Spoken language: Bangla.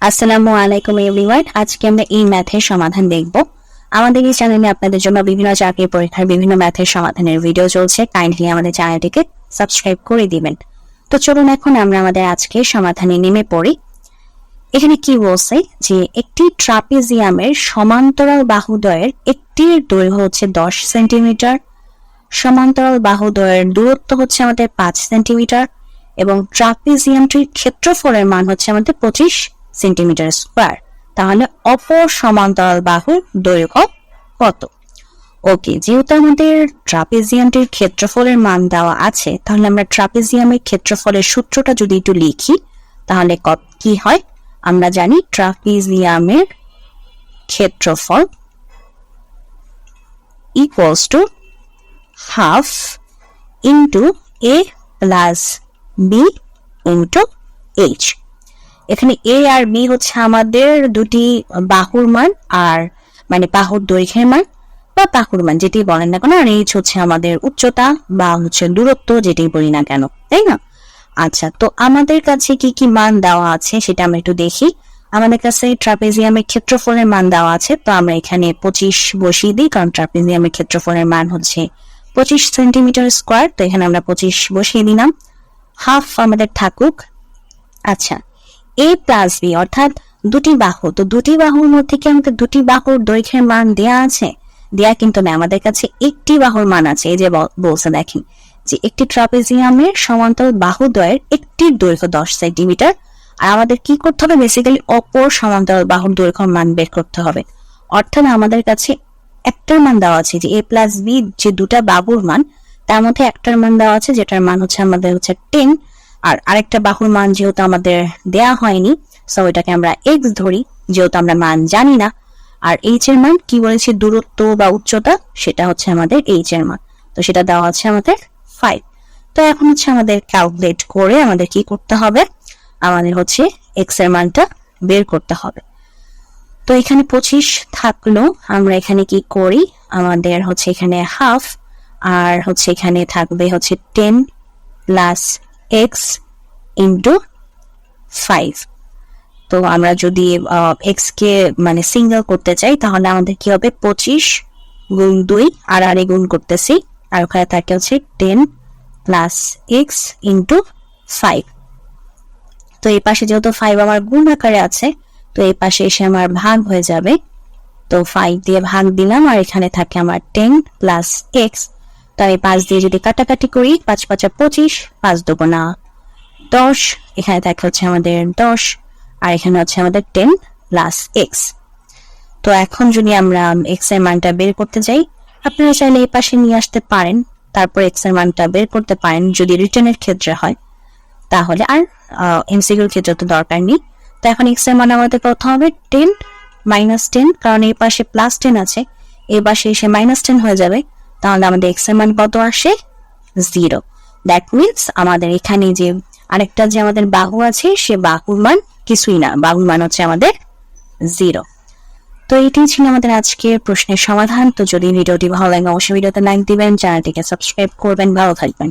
আসসালামু আলাইকুম এভরিওয়ান। আজকে আমরা এই ম্যাথের সমাধান দেখব। আমাদের এই চ্যানেলে আপনাদের জন্য বিভিন্ন চাকরি পরীক্ষার বিভিন্ন ম্যাথের সমাধানের ভিডিও চলছে। কাইন্ডলি আমাদের চ্যানেলটিকে সাবস্ক্রাইব করে দিবেন। তো চলুন এখন আমরা আমাদের আজকে সমাধানে নেমে পড়ি। এখানে কি বলছে? যে একটি ট্রাপিজিয়ামের সমান্তরাল বাহুদ্বয়ের একটির দৈর্ঘ্য হচ্ছে দশ সেন্টিমিটার। সমান্তরাল বাহুদ্বয়ের দূরত্ব হচ্ছে আমাদের পাঁচ সেন্টিমিটার এবং ট্রাপিজিয়ামটির ক্ষেত্রফলের মান হচ্ছে আমাদের পঁচিশ সেন্টিমিটার স্কোয়ার তাহলে অপর সমান্তরাল বাহুর দৈর্ঘ্য কত? ওকে যেহেতু আমাদের ট্রাপিজিয়ামটির ক্ষেত্রফলের মান দেওয়া আছে, তাহলে আমরা ট্রাপিজিয়ামের ক্ষেত্রফলের সূত্রটা যদি একটু লিখি, তাহলে কি হয়? আমরা জানি ট্রাপিজিয়ামের ক্ষেত্রফল equals to half into A plus B into H এখানে এ আর বি হচ্ছে আমাদের দুটি বাহুর মান আর মানে বাহুর দৈর্ঘ্যের মান বা বাহুর মান, যেটি বলেন না কেন, আর এইচ হচ্ছে আমাদের উচ্চতা বা হচ্ছে দূরত্ব, যেটি বলি না কেন, তাই না? আচ্ছা তো আমাদের কাছে কি কি মান দেওয়া আছে সেটা আমরা একটু দেখি। আমাদের কাছে ট্রাপেজিয়ামের ক্ষেত্রফলের মান দেওয়া আছে, তো আমরা এখানে পঁচিশ বসিয়ে দিই, কারণ ট্রাপেজিয়ামের ক্ষেত্রফলের মান হচ্ছে পঁচিশ সেন্টিমিটার স্কোয়ার, তো এখানে আমরা পঁচিশ বসিয়ে দিলাম। হাফ আমাদের থাকুক। আচ্ছা এ প্লাস বি অর্থাৎ দুটি বাহু। তো দুটি বাহুর মধ্যে কি আমাদের দুটি বাহুর দৈর্ঘ্যের মান দেয়া আছে? দেয়া কিন্তু না আমাদের কাছে একটি বাহুর মান আছে। এই যে বলছে, দেখেন, যে একটি ট্রাপেজিয়ামের সমান্তরাল বাহুদ্বয়ের দৈর্ঘ্য দশ সেন্টিমিটার। আর আমাদের কি করতে হবে? বেসিক্যালি অপর সমান্তরাল বাহুর দৈর্ঘ্য মান বের করতে হবে। অর্থাৎ আমাদের কাছে একটার মান দেওয়া আছে, যে এ প্লাস বি যে দুটা বাহুর মান, তার মধ্যে একটার মান দেওয়া আছে, যেটার মান হচ্ছে আমাদের হচ্ছে টেন আর আরেকটা বাহুর মান যেহেতু আমাদের দেয়া হয়নি সো এটাকে আমরা এক্স ধরি, যেহেতু আমরা মান জানি না। আর এইচ এর মান কি বলেছি, দূরত্ব বা উচ্চতা, সেটা হচ্ছে আমাদের এইচ এর মান। তো সেটা দেওয়া আছে আমাদের ফাইভ তো এখন হচ্ছে আমাদের ক্যালকুলেট করে আমাদের কি করতে হবে? আমাদের হচ্ছে এক্সের মানটা বের করতে হবে। তো এখানে পঁচিশ থাকল, আমরা এখানে কি করি? আমাদের হচ্ছে এখানে হাফ আর হচ্ছে এখানে থাকবে হচ্ছে ten plus X into five তো আমরা যদি এক্স কে মানে সিঙ্গেল করতে চাই, তাহলে আমাদের কি হবে? পঁচিশ গুণ দুই, আর আরে গুণ করতেছি, আর ওখানে থাকে হচ্ছে ten plus X into five তো এই পাশে যেহেতু ফাইভ আমার গুণ আকারে আছে, তো এই পাশে এসে আমার ভাগ হয়ে যাবে। তো ফাইভ দিয়ে ভাগ দিলাম, আর এখানে থাকে আমার টেন প্লাস এক্স তো আমি পাঁচ দিয়ে যদি কাটাকাটি করি, পাঁচ পাঁচা পঁচিশ, পাঁচ দেবো না দশ। এখানে দেখা হচ্ছে আমাদের দশ, আর এখানে হচ্ছে আমাদের টেন প্লাস এক্স তো এখন যদি আমরা এক্সের মানটা বের করতে যাই, আপনারা চাইলে এই পাশে নিয়ে আসতে পারেন, তারপর এক্সের মানটা বের করতে পারেন যদি রিটার্নের ক্ষেত্রে হয়। তাহলে আর এমসিকিউর ক্ষেত্রে তো দরকার নেই। তো এখন এক্সের মান আমাদের কত হবে টেন মাইনাস টেন কারণ এই পাশে প্লাস টেন আছে, এই পাশে এসে মাইনাস টেন হয়ে যাবে। তাহলে আমাদের এক্সের মান কত আসে? জিরো দ্যাট মিনস আমাদের এখানে যে আরেকটা যে আমাদের বাহু আছে, সে বাহুর মান কিছুই না। বাহুর মান হচ্ছে আমাদের জিরো তো এটাই ছিল আমাদের আজকের প্রশ্নের সমাধান। তো যদি ভিডিওটি ভালো লাগে, অবশ্যই ভিডিওতে লাইক দিবেন, চ্যানেলটিকে সাবস্ক্রাইব করবেন। ভালো থাকবেন।